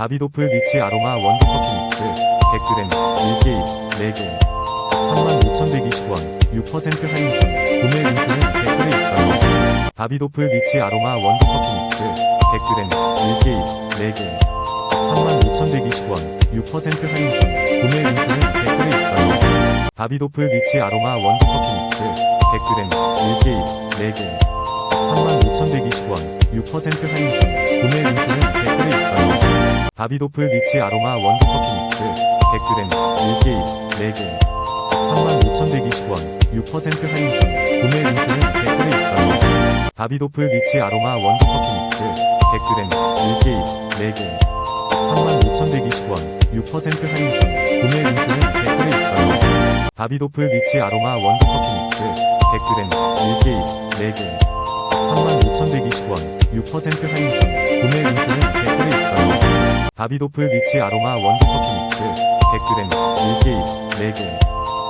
다비도프 리치 아로마 원두 커피 믹스 100g 1개입 4개. 32,120원 6% 할인 중 구매 링크는 댓글에 있어요. 다비도프 리치 아로마 원두 커피 믹스 100g 1개입 4개. 32,120원 6% 할인 중 구매 링크는 댓글에 있어요. 다비도프 리치 아로마 원두 커피 믹스 100g 1개입 4개. 32,120원 6% 할인 중 구매 링크는 다비도프 리치 아로마 원두 커피 믹스 100g 1개입 4개 32,120원 6% 할인 중 구매 링크는 댓글에 있어요. 다비도프 리치 아로마 원두 커피 믹스 100g 1개입 4개 32,120원 6% 할인 중 구매 링크는 댓글에 있어요. 다비도프 리치 아로마 원두 커피 믹스 100g 1개입 4개 32,120원 6% 할인 중 구매 링크는 댓글에 있어요 다비도프 리치 아로마 원두 커피 믹스 100g 1개입 4개